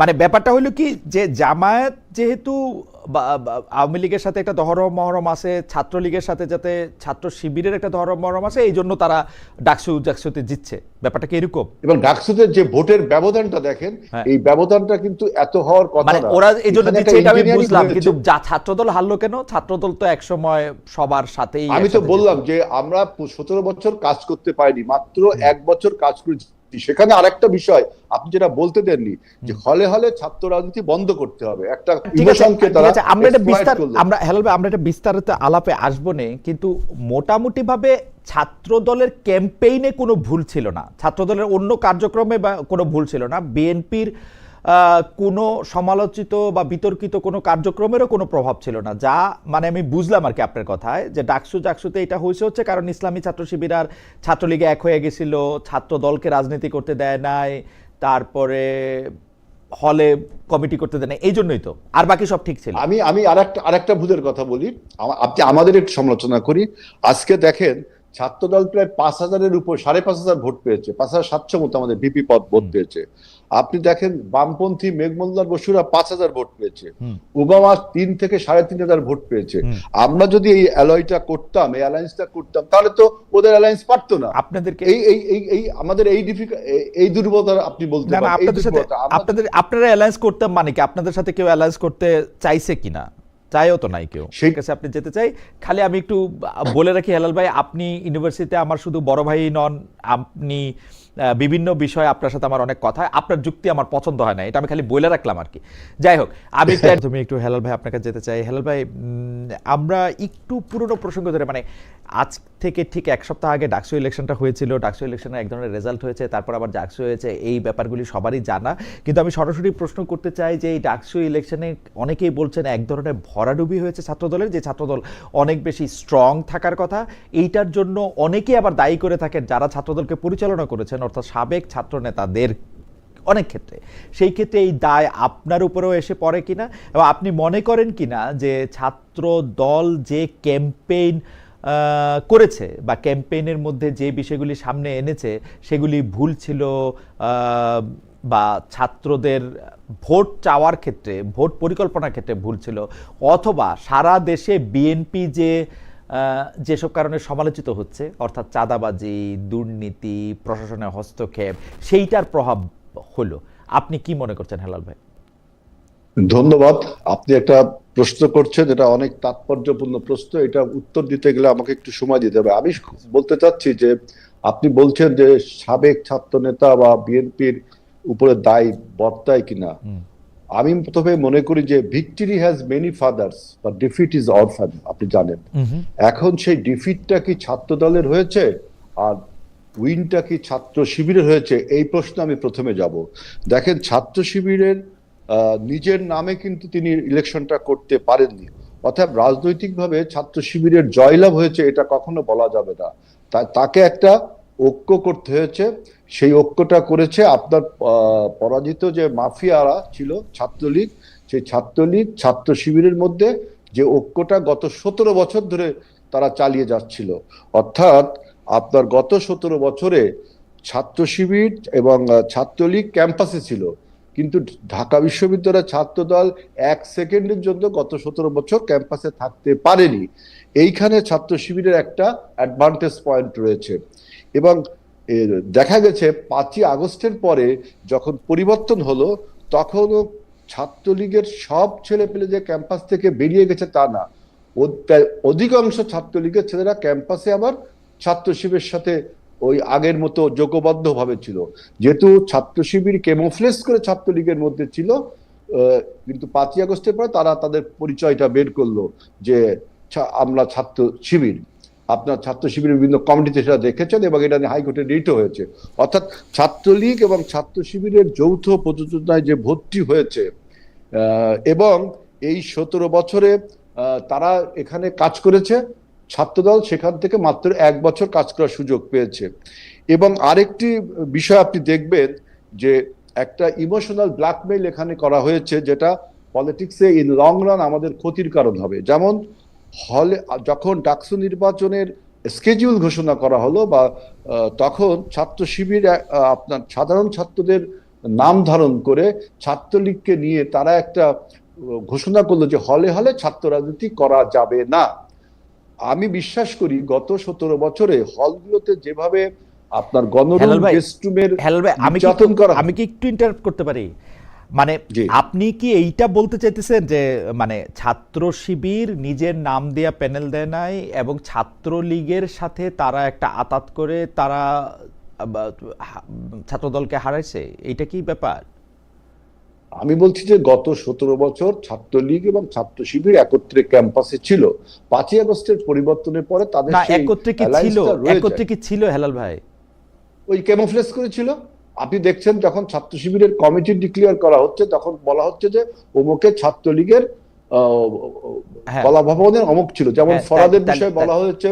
মানে ব্যাপারটা হলো কি যে জামায়াত যেহেতু আওয়ামী লীগের সাথে একটা দহরম মহরম আছে ছাত্রলীগের সাথে যাতে ছাত্র শিবিরের একটা দহরম মহরম আছে এই জন্য তারা ডাকসু ডাকসুতে জিতছে। ব্যাপারটা কি এরকম? এবং ডাকসুতে যে ভোটের ব্যবধানটা দেখেন হ্যাঁ। এই ব্যবধানটা কিন্তু এত হওয়ার কথা মানে ওরা এই জন্য একটা এটা আমি বুঝলাম কিন্তু যা ছাত্রদল হারলো কেন? ছাত্রদল তো একসময় সবার সাথেই আমি তো বললাম যে আমরা সতেরো বছর কাজ করতে পারিনি মাত্র এক বছর কাজ করেছি। সেখানে আরেকটা বিষয় আপনি যেটা বলতে দেননি যে হলে হলে ছাত্র রাজনীতি বন্ধ করতে হবে। একটা ইমোশনকে তারা আমরা এটা বিস্তার আমরা হেলাল ভাই, আমরা এটা বিস্তারিত আলাপে আসব নে কিন্তু মোটামুটি ভাবে ছাত্র দলের ক্যাম্পেইনে কোনো ভুল ছিল না। ছাত্র দলের অন্য কার্যক্রমে বা কোনো ভুল ছিল না। বিএনপির কোনো সমালোচিত বা বিতর্কিত কোনো কার্যক্রমেরও কোনো প্রভাব ছিল না। যা মানে আমি বুঝলাম আর কি আপনার কথায় যে ডাকসু ডাকসুতে এটা হয়েছে হচ্ছে কারণ ইসলামী ছাত্র শিবির আর ছাত্রলীগে এক হয়ে গেছিল ছাত্র দলকে রাজনীতি করতে দেয় নাই তারপরে হলে কমিটি করতে দেয় না এই জন্যই তো। আর বাকি সব ঠিক ছিল। আমি আমি আরেকটা আরেকটা ভুলের কথা বলি। আপনি আমাদের একটু সমালোচনা করি। আজকে দেখেন ছাত্রদল প্রায় পাঁচ হাজারের উপর সাড়ে পাঁচ হাজার ভোট পেয়েছে পাঁচ হাজার সাতশো মতো আমাদের বিপি পদ ভোট পেয়েছে। আপনি দেখেন বামপন্থী মেঘমল্লার বসুরা পাঁচ হাজার ভোট পেয়েছে। ওবামা তিন থেকে সাড়ে তিন হাজার ভোট পেয়েছে। আমরা যদি এই অ্যালয়টা করতাম এই অ্যালায়েন্সটা করতাম তাহলে তো ওদের অ্যালায়েন্স পারতো না। আপনাদেরকে এই এই এই এই আমাদের এই এই দুর্বলতা আপনি বলতে পারেন আপনাদের সাথে আপনাদের আপনারা অ্যালায়েন্স করতে মানে কি? আপনাদের সাথে কেউ অ্যালায়েন্স করতে চাইছে কিনা? চাইও তো নাই কেউ। সেই- কাছে আপনি যেতে চাই। খালি আমি একটু বলে রাখি হেলাল ভাই আপনি ইউনিভার্সিটিতে আমার শুধু বড় ভাই নন আপনি বিভিন্ন বিষয়ে আপনার সাথে আমার অনেক কথা আপনার যুক্তি আমার পছন্দ হয় না এটা আমি খালি বলে রাখলাম আর কি। যাই হোক আমি তুমি একটু হেলাল ভাই আপনার কাছে যেতে চাই। হেলাল ভাই আমরা একটু পুরনো প্রসঙ্গ ধরে মানে আজ থেকে ঠিক এক সপ্তাহ আগে ডাকসু ইলেকশনটা হয়েছিল, ডাকসু ইলেকশনে এক ধরনের রেজাল্ট হয়েছে, তারপর আবার ডাকসু হয়েছে, এই ব্যাপারগুলি সবারই জানা। কিন্তু আমি সরাসরি প্রশ্ন করতে চাই যে এই ডাকসু ইলেকশনে অনেকেই বলছেন এক ধরনের ভরাডুবি হয়েছে ছাত্রদলের, যে ছাত্রদল অনেক বেশি স্ট্রং থাকার কথা। এইটার জন্য অনেকেই আবার দায়ী করে থাকেন যারা ছাত্রদলকে পরিচালনা করেছেন, অর্থাৎ সাবেক ছাত্র নেতাদের অনেক ক্ষেত্রে। সেই ক্ষেত্রে এই দায় আপনার উপরেও এসে পড়ে কিনা? এবং আপনি মনে করেন কিনা যে ছাত্র দল যে ক্যাম্পেইন করেছে বা ক্যাম্পেইনের মধ্যে যে বিষয়গুলি সামনে এনেছে, সেগুলি ভুল ছিল বা ছাত্রদের ভোট চাওয়ার ক্ষেত্রে, ভোট পরিকল্পনার ক্ষেত্রে ভুল ছিল, অথবা সারা দেশে বিএনপি যে যেসব কারণে সমালোচিত হচ্ছে, অর্থাৎ চাঁদাবাজি, দুর্নীতি, প্রশাসনের হস্তক্ষেপ, সেইটার প্রভাব হলো। আপনি কি মনে করছেন হেলাল ভাই? ধন্যবাদ। আপনি একটা প্রশ্ন করছেন এটা অনেক তাৎপর্যপূর্ণ প্রশ্ন এটা উত্তর দিতে গেলে আমাকে একটু সময় দিতে হবে। আমি বলতে চাচ্ছি যে আপনি বলছেন যে সাবেক ছাত্র নেতা বা বিএনপির উপরে দায় বর্তায় কিনা। আমি প্রথমে মনে করি যে ভিক্টরি হ্যাজ মেনি ফাদার্স বা ডিফিট ইজ অরফ্যান আপনি জানেন। এখন সেই ডিফিটটা কি ছাত্র দলের হয়েছে আর উইনটা কি ছাত্র শিবিরের হয়েছে এই প্রশ্ন আমি প্রথমে যাব। দেখেন ছাত্র শিবিরের নিজের নামে কিন্তু তিনি ইলেকশনটা করতে পারেননি। অর্থাৎ রাজনৈতিকভাবে ছাত্র শিবিরের জয়লাভ হয়েছে এটা কখনো বলা যাবে না। তাকে একটা ঐক্য করতে হয়েছে। সেই ঐক্যটা করেছে আপনার পরাজিত যে মাফিয়ারা ছিল ছাত্রলীগ, সেই ছাত্রলীগ ছাত্র শিবিরের মধ্যে যে ঐক্যটা গত সতেরো বছর ধরে তারা চালিয়ে যাচ্ছিল। অর্থাৎ আপনার গত সতেরো বছরে ছাত্র শিবির এবং ছাত্রলীগ ক্যাম্পাসে ছিল। কিন্তু ঢাকা বিশ্ববিদ্যালয়ের ছাত্রদল এক সেকেন্ডের জন্য গত সতেরো বছর ক্যাম্পাসে থাকতে পারেনি। এইখানে ছাত্র শিবিরের একটা অ্যাডভান্টেজ পয়েন্ট রয়েছে। এবং দেখা গেছে পাঁচই আগস্টের পরে যখন পরিবর্তন হলো, তখনও ছাত্রলীগের সব ছেলে পেলে যে ক্যাম্পাস থেকে বেরিয়ে গেছে তা না। অধিকাংশ ছাত্রলীগের ছেলেরা ক্যাম্পাসে আবার ছাত্র শিবিরের সাথে ওই আগের মতো যোগবদ্ধ ভাবে ছিল। যেহেতু ছাত্র শিবির কেমোফ্লেস করে ছাত্রলীগের মধ্যে ছিল কিন্তু পাঁচই আগস্টের পরে তারা তাদের পরিচয়টা বের করল যে আমরা ছাত্র শিবির। আপনার ছাত্র শিবিরের বিভিন্ন কমিটিতে সেটা দেখেছেন এবং এটা নিয়ে হাইকোর্টে রিটও হয়েছে। অর্থাৎ ছাত্রলীগ এবং ছাত্র শিবিরের যৌথ প্রযোজনায় যে ভর্তি হয়েছে এবং এই সতেরো বছরে তারা এখানে কাজ করেছে। ছাত্রদল সেখান থেকে মাত্র এক বছর কাজ করার সুযোগ পেয়েছে। এবং আরেকটি বিষয় আপনি দেখবেন যে একটা ইমোশনাল ব্ল্যাকমেইল এখানে করা হয়েছে যেটা পলিটিক্সে ইন লং রান আমাদের ক্ষতির কারণ হবে। যেমন হলে যখন ডাকসু নির্বাচনের স্কেডিউল ঘোষণা করা হলো বা তখন ছাত্র শিবির আপনার সাধারণ ছাত্রদের নাম ধারণ করে ছাত্রলীগকে নিয়ে তারা একটা ঘোষণা করল যে হলে হলে ছাত্র রাজনীতি করা যাবে না। আমি বিশ্বাস করি গত সতেরো বছরে হলগুলোতে যেভাবে আপনার গণরুম গেস্টরুমের আমি কি করা আমি কি একটু ইন্টারাপ্ট করতে পারি? মানে আপনি কি এইটা বলতে চাইতেছেন যে মানে ছাত্র শিবির নিজের নাম দেয়া প্যানেল দেয় নাই এবং ছাত্র লীগের সাথে তারা একটা আতাত করে তারা ছাত্রদলকে হারাইছে? এইটা কি ব্যাপার? আমি বলছি যে গত সতেরো বছর ছাত্রলীগ এবং ছাত্র শিবির একত্রে ক্যাম্পাসে ছিল। পাঁচই আগস্টের পরিবর্তনের পরে তাদের একত্রে কি ছিল। একত্রে কি ছিল হেলাল ভাই? ওই ক্যামোফ্লেজ করেছিল। আপনি দেখছেন যখন ছাত্র শিবিরের কমিটি ডিক্লেয়ার করা হচ্ছে তখন বলা হচ্ছে যে অমুকে ছাত্রলীগের আহ, হ্যাঁ। কলা ভবনের অমুক ছিল। যেমন হ্যাঁ, ফরাদের বিষয়ে বলা হয়েছে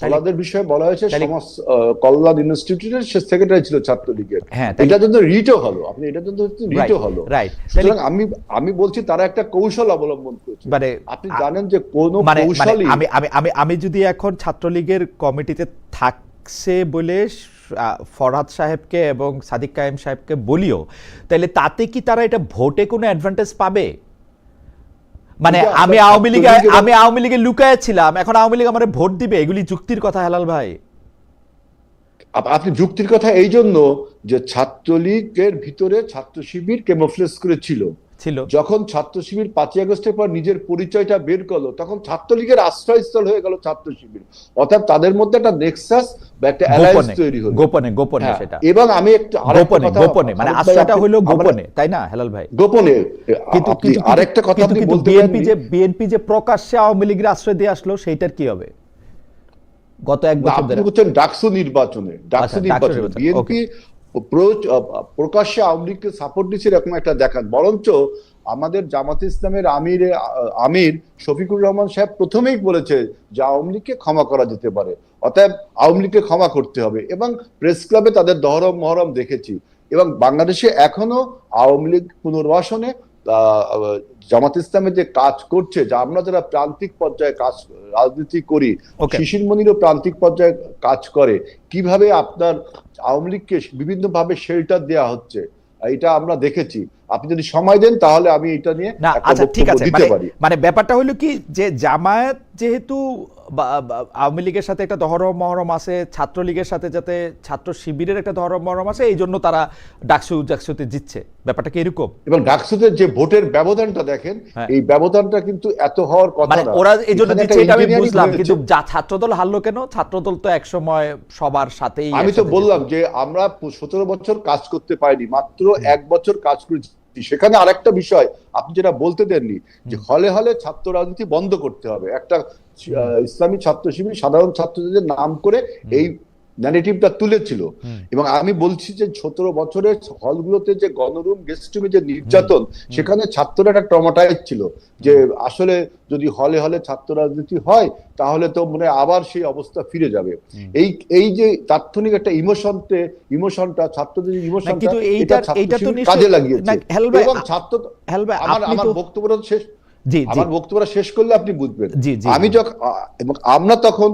তাইলে- বিষয়ে বলা হয়েছে সমাজ কল্যাণ ইনস্টিটিউটের সে সেক্রেটারি ছিল ছাত্রলীগের। হ্যাঁ এটার জন্য রিটও হলো আপনি এটার জন্য রিটও হলো। সুতরাং আমি আমি বলছি তারা একটা কৌশল অবলম্বন করেছে। মানে আপনি জানেন যে কোন মানে মানে কৌশলই আমি আমি আমি আমি যদি এখন ছাত্রলীগের কমিটিতে থাকছে বলে ফরহাদ সাহেবকে এবং সাদিক কায়েম সাহেবকে বলিও তাহলে তাতে কি তারা এটা ভোটে কোনো অ্যাডভান্টেজ পাবে? মানে আমি আওয়ামী লীগে আমি আওয়ামী লীগে লুকায় ছিলাম এখন আওয়ামী লীগ আমার ভোট দিবে এগুলি যুক্তির কথা হেলাল ভাই। আপ- আপনি যুক্তির কথা এই জন্য যে ছাত্রলীগের ভিতরে ছাত্র শিবির কেমোফ্লেস করেছিল ছিল। যখন ছাত্র শিবির পাঁচই আগস্টের পর নিজের পরিচয়টা বের করল তখন ছাত্রলীগের আশ্রয়স্থল হয়ে গেল ছাত্র শিবির। অর্থাৎ তাদের মধ্যে একটা নেক্সাস বা একটা অ্যালায়েন্স তৈরি হলো। গোপনে গোপনে হ্যাঁ, সেটা। এবং আমি একটু গোপনে কথা গোপনে মানে আশ্রয়টা হলো গোপনে তাই না হেলাল ভাই? গোপনে কিন্তু আপনি আরেকটা কথা আপনি বলতে বিএনপি যে বিএনপি যে প্রকাশ্যে আওয়ামী লীগের আশ্রয় দিয়ে আসলো সেইটার কি হবে? গত এক বছর আপনি ধরে। বলছেন ডাকসু নির্বাচনে ডাকসু আচ্ছা, নির্বাচনে, বিএনপি প্রকাশ্যে আওয়ামী লীগকে সাপোর্ট দিচ্ছে এরকম একটা দেখান। বরঞ্চ আমাদের জামাত ইসলামের আমির আমির শফিকুর রহমান সাহেব প্রথমেই বলেছে যে আওয়ামী লীগকে ক্ষমা করা যেতে পারে। অতএব আওয়ামী লীগকে ক্ষমা করতে হবে এবং প্রেস ক্লাবে তাদের দহরম মহরম দেখেছি। এবং বাংলাদেশে এখনও আওয়ামী লীগ পুনর্বাসনে জামাত ইসলামের যে কাজ করছে যা আমরা যারা প্রান্তিক পর্যায়ে কাজ রাজনীতি করি শিশির মনিরও প্রান্তিক পর্যায়ে কাজ করে কীভাবে আপনার আওয়ামী লীগকে বিভিন্ন ভাবে শেল্টার দেওয়া হচ্ছে এটা আমরা দেখেছি। আপনি যদি সময় দেন তাহলে আমি এটা নিয়ে না আচ্ছা ঠিক আছে মানে মানে ব্যাপারটা হলো কি যে জামায়াত যেহেতু আওয়ামী লীগের সাথে একটা দহরম মহরম আছে ছাত্রলীগের সাথে যাতে ছাত্র শিবিরের একটা দহরম মহরম আছে এই জন্য তারা ডাকসু ডাকসুতে জিতছে। ব্যাপারটা কি এরকম? এবং ডাকসুদের যে ভোটের ব্যবধানটা দেখেন হ্যাঁ। এই ব্যবধানটা কিন্তু এত হওয়ার কথা মানে ওরা এই জন্য দিচ্ছে এটা আমি বুঝলাম। কিন্তু যা ছাত্রদল হারলো কেন? ছাত্রদল তো একসময় সবার সাথেই আমি তো বললাম যে আমরা সতেরো বছর কাজ করতে পারিনি মাত্র এক বছর কাজ করেছি। সেখানে আরেকটা বিষয় আপনি যেটা বলতে দেননি যে হলে হলে ছাত্র রাজনীতি বন্ধ করতে হবে। একটা ইসলামী ছাত্র শিবির সাধারণ ছাত্রদের নাম করে এই ন্যারেটিভটা তুলেছিল। এবং আমি বলছি যে সতেরো বছরের হলগুলোতে যে গণরুম গেস্টরুমে যে নির্যাতন সেখানে ছাত্ররা একটা ট্রমাটাইজ ছিল যে আসলে যদি হলে হলে ছাত্র রাজনীতি হয় তাহলে তো মনে হয় আবার সেই অবস্থা ফিরে যাবে। এই এই যে তাৎক্ষণিক একটা ইমোশনতে ইমোশনটা ছাত্রদের ইমোশনটা কিন্তু এটা ছাত্র কাজে লাগিয়েছে। এবং ছাত্র আমার আমার বক্তব্যটা শেষ জি আমার বক্তব্যটা শেষ করলে আপনি বুঝবেন। আমি যখন এবং আমরা তখন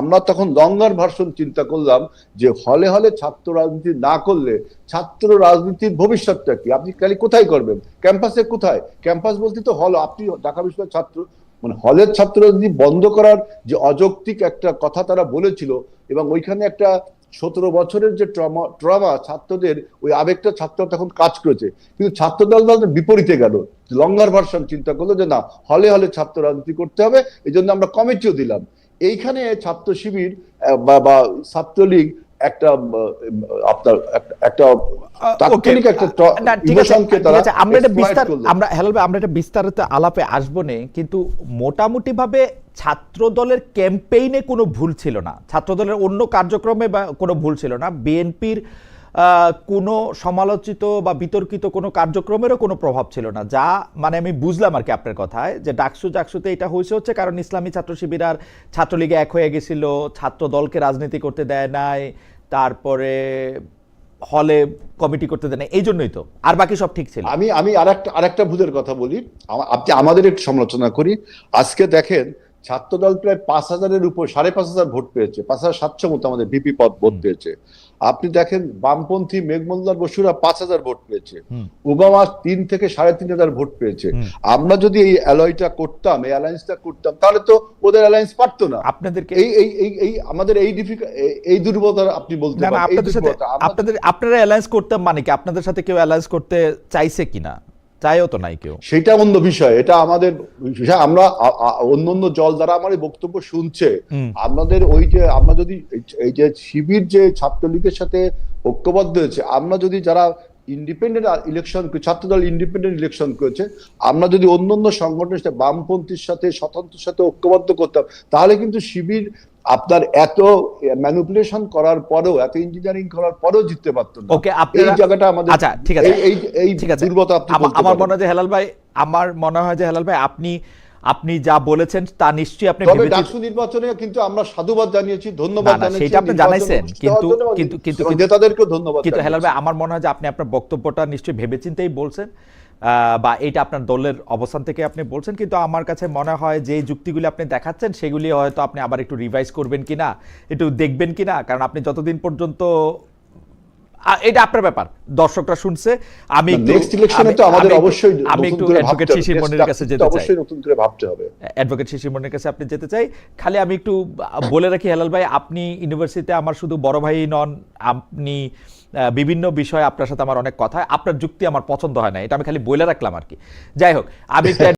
আমরা তখন লঙ্গার ভার্সন চিন্তা করলাম যে হলে হলে ছাত্র রাজনীতি না করলে ছাত্র রাজনীতির ভবিষ্যৎটা কি? আপনি খালি কোথায় করবেন? ক্যাম্পাসে কোথায়? ক্যাম্পাস বলতে তো হল আপনি ঢাকা বিশ্ববিদ্যালয়ের ছাত্র মানে হলের ছাত্র রাজনীতি বন্ধ করার যে অযৌক্তিক একটা কথা তারা বলেছিল এবং ওইখানে একটা সতেরো বছরের যে ট্রমা ট্রমা ছাত্রদের ওই আবেগটা ছাত্র তখন কাজ করেছে। কিন্তু ছাত্র দল দল বিপরীতে গেল। লঙ্গার ভার্সন চিন্তা করল যে না হলে হলে ছাত্র রাজনীতি করতে হবে এই জন্য আমরা কমিটিও দিলাম। এইখানে ছাত্র শিবির বা ছাত্রলীগ একটা আপনার একটা- একটা তাৎক্ষণিক একটা ইমোশনকে তারা আমরা এটা বিস্তার আমরা হেলাল আমরা এটা বিস্তারিত আলাপে আসব নে কিন্তু মোটামুটি ভাবে ছাত্র দলের ক্যাম্পেইনে কোনো ভুল ছিল না। ছাত্র দলের অন্য কার্যক্রমে বা কোনো ভুল ছিল না। বিএনপির কোনো সমালোচিত বা বিতর্কিত কোনো কার্যক্রমেরও কোনো প্রভাব ছিল না। যা মানে আমি বুঝলাম আর কি আপনার কথায় যে ডাকসু জাকসুতে এটা হয়েছে হচ্ছে কারণ ইসলামী ছাত্র শিবির আর ছাত্রলীগে এক হয়ে গেছিল, ছাত্র দলকে রাজনীতি করতে দেয় নাই, তারপরে হলে কমিটি করতে দেয় না এই জন্যই তো। আর বাকি সব ঠিক ছিল। আমি আমি আরেকটা আরেকটা ভুলের কথা বলি। আপনি আমাদের একটু সমালোচনা করি। আজকে দেখেন ছাত্রদল প্রায় পাঁচ হাজারের উপর সাড়ে পাঁচ হাজার ভোট পেয়েছে পাঁচ হাজার সাতশো মতো আমাদের বিপি পদ ভোট পেয়েছে। আপনি দেখেন বামপন্থী মেঘমল্লার বসুরা পাঁচ হাজার ভোট পেয়েছে ওবামা তিন থেকে সাড়ে তিন হাজার ভোট পেয়েছে। আমরা যদি এই অ্যালয়টা করতাম এই অ্যালায়েন্সটা করতাম তাহলে তো ওদের অ্যালায়েন্স পারতো না। আপনাদেরকে এই এই এই এই আমাদের এই ডিফিকাল্ট এই দুর্বলতা আপনি বলতে পারেন আপনাদের সাথে আপনাদের আপনারা অ্যালায়েন্স করতাম মানে কি? আপনাদের সাথে কেউ অ্যালায়েন্স করতে চাইছে কিনা? চাইও তো নাই কেউ। সেটা অন্য বিষয় এটা আমাদের আমরা অন্য অন্য জল দ্বারা আমার এই বক্তব্য শুনছে আমাদের ওই যে আমরা যদি এই যে শিবির যে ছাত্রলীগের সাথে ঐক্যবদ্ধ হয়েছে আমরা যদি যারা independent election Chhatradal independent election করেছে আমরা যদি অন্য অন্য সংগঠনের সাথে বামপন্থীর সাথে স্বতন্ত্রের সাথে ঐক্যবদ্ধ করতাম তাহলে কিন্তু শিবির আপনার এত ম্যানিপুলেশন করার পরেও এত ইঞ্জিনিয়ারিং করার পরেও জিততে পারতো না। ওকে আপনি এই জায়গাটা আমাদের আচ্ছা ঠিক আছে। এই- এই ঠিক আছে। দুর্বলতা আপনি আমার মনে হয় যে হেলাল ভাই আমার মনে হয় যে হেলাল ভাই আপনি আপনি যা বলেছেন তা নিশ্চয়ই আপনি তবে ডাকসু নির্বাচনে কিন্তু আমরা সাধুবাদ জানিয়েছি ধন্যবাদ জানিয়েছি সেটা আপনি জানাইছেন, কিন্তু- কিন্তু- কিন্তু- নেতাদেরকেও ধন্যবাদ কিন্তু হেলাল ভাই আমার মনে হয় যে আপনি আপনার বক্তব্যটা নিশ্চয়ই ভেবেচিন্তেই বলছেন। বা এটা আপনার দলের অবস্থান থেকে আপনি বলছেন কিন্তু আমার কাছে মনে হয় যে যুক্তিগুলি আপনি দেখাচ্ছেন সেগুলি হয়তো আপনি আবার একটু রিভাইজ করবেন কিনা একটু দেখবেন কিনা কারণ আপনি যতদিন পর্যন্ত এটা আপনার ব্যাপার দর্শকরা শুনছে আমি নেক্সট ইলেকশনে তো আমাদের অবশ্যই আমি একটু অ্যাডভোকেট শিশির মনিরের কাছে যেতে চাই। অবশ্যই নতুন করে ভাবতে হবে। অ্যাডভোকেট শিশির মনির কাছে আপনি যেতে চাই। খালি আমি একটু বলে রাখি হেলাল ভাই আপনি ইউনিভার্সিটিতে আমার শুধু বড় ভাই নন আপনি বিভিন্ন বিষয়ে আপনার সাথে আমার অনেক কথা আপনার যুক্তি আমার পছন্দ হয় না, এটা আমি খালি বলে রাখলাম আর কি। যাই হোক আমি